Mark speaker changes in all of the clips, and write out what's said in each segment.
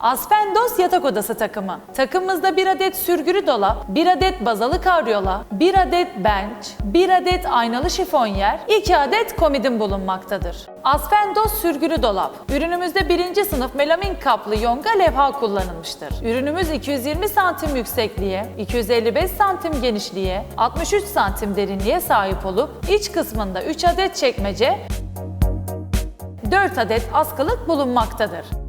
Speaker 1: Aspendos yatak odası takımı. Takımımızda bir adet sürgülü dolap, bir adet bazalı karyola, bir adet bench, bir adet aynalı şifonyer, iki adet komodin bulunmaktadır. Aspendos sürgülü dolap. Ürünümüzde birinci sınıf melamin kaplı yonga levha kullanılmıştır. Ürünümüz 220 santim yüksekliğe, 255 santim genişliğe, 63 santim derinliğe sahip olup iç kısmında 3 adet çekmece, 4 adet askılık bulunmaktadır.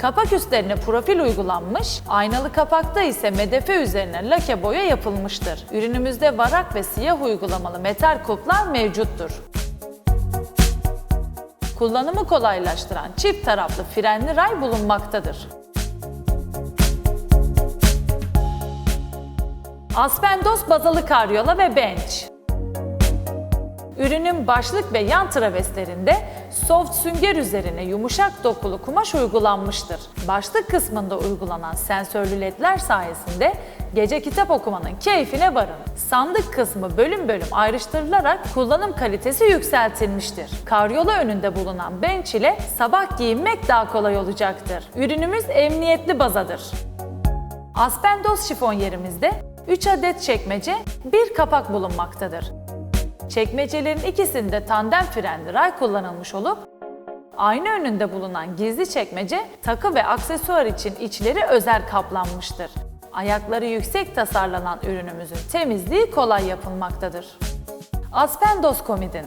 Speaker 1: Kapak üstlerine profil uygulanmış, aynalı kapakta ise medefe üzerine lake boya yapılmıştır. Ürünümüzde varak ve siyah uygulamalı metal kulplar mevcuttur. Kullanımı kolaylaştıran çift taraflı frenli ray bulunmaktadır. Aspendos bazalı karyola ve bench. Ürünün başlık ve yan traveslerinde soft sünger üzerine yumuşak dokulu kumaş uygulanmıştır. Başlık kısmında uygulanan sensörlü ledler sayesinde gece kitap okumanın keyfine varın. Sandık kısmı bölüm bölüm ayrıştırılarak kullanım kalitesi yükseltilmiştir. Karyola önünde bulunan bench ile sabah giyinmek daha kolay olacaktır. Ürünümüz emniyetli bazadır. Aspendos şifonyerimizde 3 adet çekmece, bir kapak bulunmaktadır. Çekmecelerin ikisinde tandem frenli ray kullanılmış olup ayna önünde bulunan gizli çekmece takı ve aksesuar için içleri özel kaplanmıştır. Ayakları yüksek tasarlanan ürünümüzün temizliği kolay yapılmaktadır. Aspendos Komidin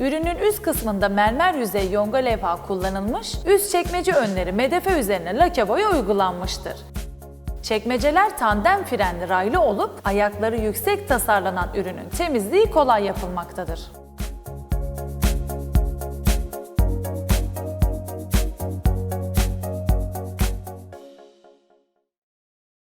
Speaker 1: Ürünün üst kısmında mermer yüzey yonga levha kullanılmış, üst çekmece önleri medefe üzerine lake boya uygulanmıştır. Çekmeceler tandem frenli raylı olup ayakları yüksek tasarlanan ürünün temizliği kolay yapılmaktadır.